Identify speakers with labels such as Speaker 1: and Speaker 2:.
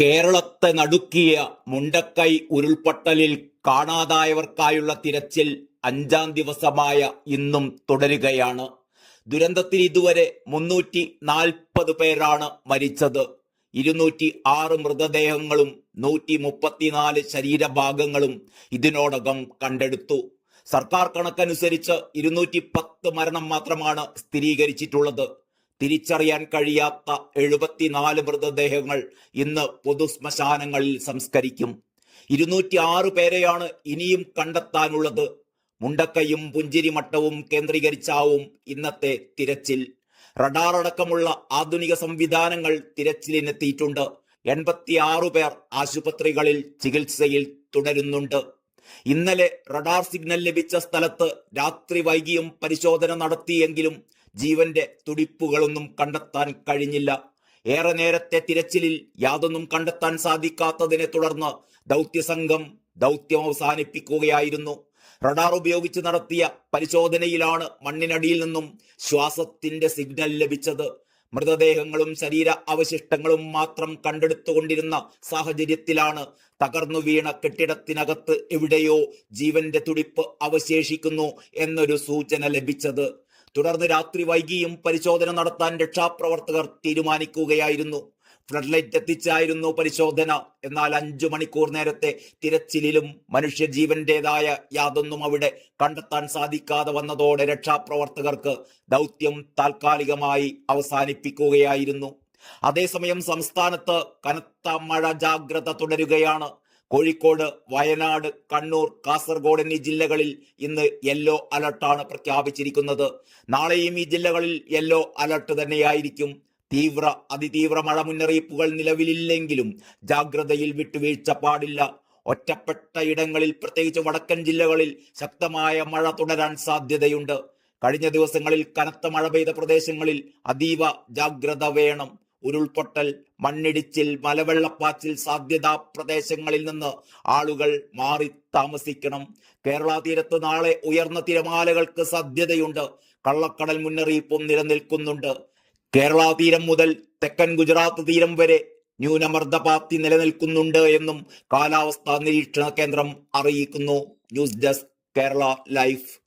Speaker 1: കേരളത്തെ നടുക്കിയ മുണ്ടക്കൈ ഉരുൾപൊട്ടലിൽ കാണാതായവർക്കായുള്ള തിരച്ചിൽ അഞ്ചാം ദിവസമായ ഇന്നും തുടരുകയാണ്. ദുരന്തത്തിൽ ഇതുവരെ മുന്നൂറ്റി നാൽപ്പത് പേരാണ് മരിച്ചത്. ഇരുന്നൂറ്റി ആറ് മൃതദേഹങ്ങളും നൂറ്റി മുപ്പത്തിനാല് ശരീരഭാഗങ്ങളും ഇതിനോടകം കണ്ടെടുത്തു. സർക്കാർ കണക്കനുസരിച്ച് ഇരുന്നൂറ്റി പത്ത് മരണം മാത്രമാണ് സ്ഥിരീകരിച്ചിട്ടുള്ളത്. തിരിച്ചറിയാൻ കഴിയാത്ത എഴുപത്തിനാല് മൃതദേഹങ്ങൾ ഇന്ന് പൊതുശ്മശാനങ്ങളിൽ സംസ്കരിക്കും. ഇരുന്നൂറ്റി ആറ് പേരെയാണ് ഇനിയും കണ്ടെത്താനുള്ളത്. മുണ്ടക്കയും പുഞ്ചിരിമട്ടവും കേന്ദ്രീകരിച്ചാവും ഇന്നത്തെ തിരച്ചിൽ. റഡാർ അടക്കമുള്ള ആധുനിക സംവിധാനങ്ങൾ തിരച്ചിലിനെത്തിയിട്ടുണ്ട്. എൺപത്തിയാറു പേർ ആശുപത്രികളിൽ ചികിത്സയിൽ തുടരുന്നുണ്ട്. ഇന്നലെ റഡാർ സിഗ്നൽ ലഭിച്ച സ്ഥലത്ത് രാത്രി വൈകിയും പരിശോധന നടത്തിയെങ്കിലും ജീവന്റെ തുടിപ്പുകളൊന്നും കണ്ടെത്താൻ കഴിഞ്ഞില്ല. ഏറെ നേരത്തെ തിരച്ചിലിൽ യാതൊന്നും കണ്ടെത്താൻ സാധിക്കാത്തതിനെ തുടർന്ന് ദൗത്യസംഘം ദൗത്യം അവസാനിപ്പിക്കുകയായിരുന്നു. റഡാർ ഉപയോഗിച്ച് നടത്തിയ പരിശോധനയിലാണ് മണ്ണിനടിയിൽ നിന്നും ശ്വാസത്തിന്റെ സിഗ്നൽ ലഭിച്ചത്. മൃതദേഹങ്ങളും ശരീര അവശിഷ്ടങ്ങളും മാത്രം കണ്ടെടുത്തുകൊണ്ടിരുന്ന സാഹചര്യത്തിലാണ് തകർന്നു വീണ കെട്ടിടത്തിനകത്ത് എവിടെയോ ജീവന്റെ തുടിപ്പ് അവശേഷിക്കുന്നു എന്നൊരു സൂചന ലഭിച്ചത്. തുടർന്ന് രാത്രി വൈകിയും പരിശോധന നടത്താൻ രക്ഷാപ്രവർത്തകർ തീരുമാനിക്കുകയായിരുന്നു. ഫ്ലഡ് ലൈറ്റ് എത്തിച്ചായിരുന്നു പരിശോധന. എന്നാൽ അഞ്ചു മണിക്കൂർ നേരത്തെ തിരച്ചിലിലും മനുഷ്യജീവന്റേതായ യാതൊന്നും അവിടെ കണ്ടെത്താൻ സാധിക്കാതെ വന്നതോടെ രക്ഷാപ്രവർത്തകർക്ക് ദൗത്യം താൽക്കാലികമായി അവസാനിപ്പിക്കുകയായിരുന്നു. അതേസമയം സംസ്ഥാനത്ത് കനത്ത മഴ ജാഗ്രത തുടരുകയാണ്. കോഴിക്കോട് വയനാട് കണ്ണൂർ കാസർഗോഡ് എന്നീ ജില്ലകളിൽ ഇന്ന് യെല്ലോ അലർട്ടാണ് പ്രഖ്യാപിച്ചിരിക്കുന്നത്. നാളെയും ഈ ജില്ലകളിൽ യെല്ലോ അലർട്ട് തന്നെയായിരിക്കും. തീവ്ര അതിതീവ്ര മഴ മുന്നറിയിപ്പുകൾ നിലവിലില്ലെങ്കിലും ജാഗ്രതയിൽ വിട്ടുവീഴ്ച പാടില്ല. ഒറ്റപ്പെട്ട ഇടങ്ങളിൽ പ്രത്യേകിച്ച് വടക്കൻ ജില്ലകളിൽ ശക്തമായ മഴ തുടരാൻ സാധ്യതയുണ്ട്. കഴിഞ്ഞ ദിവസങ്ങളിൽ കനത്ത മഴ പെയ്ത പ്രദേശങ്ങളിൽ അതീവ ജാഗ്രത വേണം. ഉരുൾപൊട്ടൽ മണ്ണിടിച്ചിൽ മലവെള്ളപ്പാച്ചിൽ സാധ്യതാ പ്രദേശങ്ങളിൽ നിന്ന് ആളുകൾ മാറി താമസിക്കണം. കേരള തീരത്ത് നാളെ ഉയർന്ന തിരമാലകൾക്ക് സാധ്യതയുണ്ട്. കള്ളക്കടൽ മുന്നറിയിപ്പും നിലനിൽക്കുന്നുണ്ട്. കേരള തീരം മുതൽ തെക്കൻ ഗുജറാത്ത് തീരം വരെ ന്യൂനമർദ്ദപാത്തി നിലനിൽക്കുന്നുണ്ട് എന്നും കാലാവസ്ഥാ നിരീക്ഷണ കേന്ദ്രം അറിയിക്കുന്നു. News desk Kerala life.